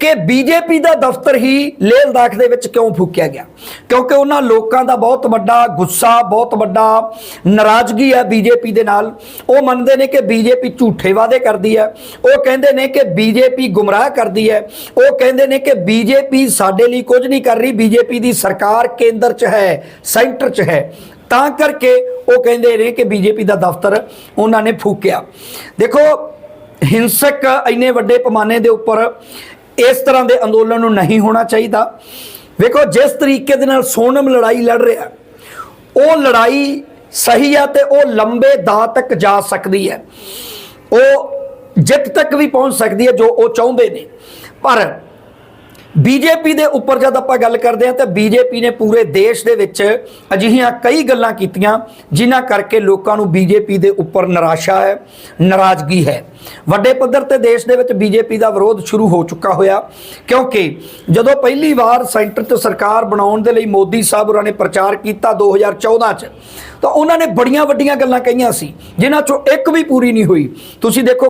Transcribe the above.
ਕਿ ਬੀਜੇਪੀ ਦਾ ਦਫ਼ਤਰ ਹੀ ਲੇਹ ਲਦਾਖ ਦੇ ਵਿੱਚ ਕਿਉਂ ਫੂਕਿਆ ਗਿਆ? ਕਿਉਂਕਿ ਉਹਨਾਂ ਲੋਕਾਂ ਦਾ ਬਹੁਤ ਵੱਡਾ ਗੁੱਸਾ, ਬਹੁਤ ਵੱਡਾ ਨਾਰਾਜ਼ਗੀ ਹੈ ਬੀਜੇਪੀ ਦੇ ਨਾਲ। ਉਹ ਮੰਨਦੇ ਨੇ ਕਿ ਬੀਜੇਪੀ ਝੂਠੇ ਵਾਅਦੇ ਕਰਦੀ ਹੈ। ਉਹ ਕਹਿੰਦੇ ਨੇ ਕਿ ਬੀਜੇਪੀ ਗੁੰਮਰਾਹ ਕਰਦੀ ਹੈ। ਉਹ ਕਹਿੰਦੇ ਨੇ ਕਿ ਬੀਜੇਪੀ ਸਾਡੇ ਲਈ ਕੁਝ ਨਹੀਂ ਕਰ ਰਹੀ। ਬੀਜੇਪੀ ਦੀ ਸਰਕਾਰ ਕੇਂਦਰ 'ਚ ਹੈ, ਸੈਂਟਰ 'ਚ ਹੈ। ਤਾਂ ਕਰਕੇ ਉਹ ਕਹਿੰਦੇ ਨੇ ਕਿ ਬੀਜੇਪੀ ਦਾ ਦਫ਼ਤਰ ਉਹਨਾਂ ਨੇ ਫੂਕਿਆ। ਦੇਖੋ ਹਿੰਸਕ ਇੰਨੇ ਵੱਡੇ ਪੈਮਾਨੇ ਦੇ ਉੱਪਰ ਇਸ ਤਰ੍ਹਾਂ ਦੇ ਅੰਦੋਲਨ ਨੂੰ ਨਹੀਂ ਹੋਣਾ ਚਾਹੀਦਾ। ਵੇਖੋ, ਜਿਸ ਤਰੀਕੇ ਦੇ ਨਾਲ ਸੋਨਮ ਲੜਾਈ ਲੜ ਰਿਹਾ, ਉਹ ਲੜਾਈ ਸਹੀ ਆ ਤੇ ਉਹ ਲੰਬੇ ਦਾ ਤੱਕ ਜਾ ਸਕਦੀ ਹੈ। ਉਹ ਜਿੱਤ ਤੱਕ ਵੀ ਪਹੁੰਚ ਸਕਦੀ ਹੈ ਜੋ ਉਹ ਚਾਹੁੰਦੇ ਨੇ। ਪਰ ਬੀਜੇਪੀ ਦੇ ਉੱਪਰ ਜਦ ਆਪਾਂ ਗੱਲ ਕਰਦੇ ਹਾਂ ਤਾਂ ਬੀਜੇਪੀ ਨੇ ਪੂਰੇ ਦੇਸ਼ ਦੇ ਵਿੱਚ ਅਜਿਹੀਆਂ ਕਈ ਗੱਲਾਂ ਕੀਤੀਆਂ, ਜਿਨ੍ਹਾਂ ਕਰਕੇ ਲੋਕਾਂ ਨੂੰ ਬੀਜੇਪੀ ਦੇ ਉੱਪਰ ਨਿਰਾਸ਼ਾ ਹੈ, ਨਾਰਾਜ਼ਗੀ ਹੈ। ਵੱਡੇ ਪੱਧਰ ਤੇ ਦੇਸ਼ ਦੇ ਵਿੱਚ ਬੀਜੇਪੀ ਦਾ ਵਿਰੋਧ ਸ਼ੁਰੂ ਹੋ ਚੁੱਕਾ ਹੋਇਆ, ਕਿਉਂਕਿ ਜਦੋਂ ਪਹਿਲੀ ਵਾਰ ਸੈਂਟਰ 'ਚ ਸਰਕਾਰ ਬਣਾਉਣ ਦੇ ਲਈ ਮੋਦੀ ਸਾਹਿਬ ਉਹਨਾਂ ਨੇ ਪ੍ਰਚਾਰ ਕੀਤਾ 2014 'ਚ, ਤਾਂ ਉਹਨਾਂ ਨੇ ਬੜੀਆਂ ਵੱਡੀਆਂ ਗੱਲਾਂ ਕਹੀਆਂ ਸੀ, ਜਿਨ੍ਹਾਂ 'ਚੋਂ ਇੱਕ ਵੀ ਪੂਰੀ ਨਹੀਂ ਹੋਈ। ਤੁਸੀਂ ਦੇਖੋ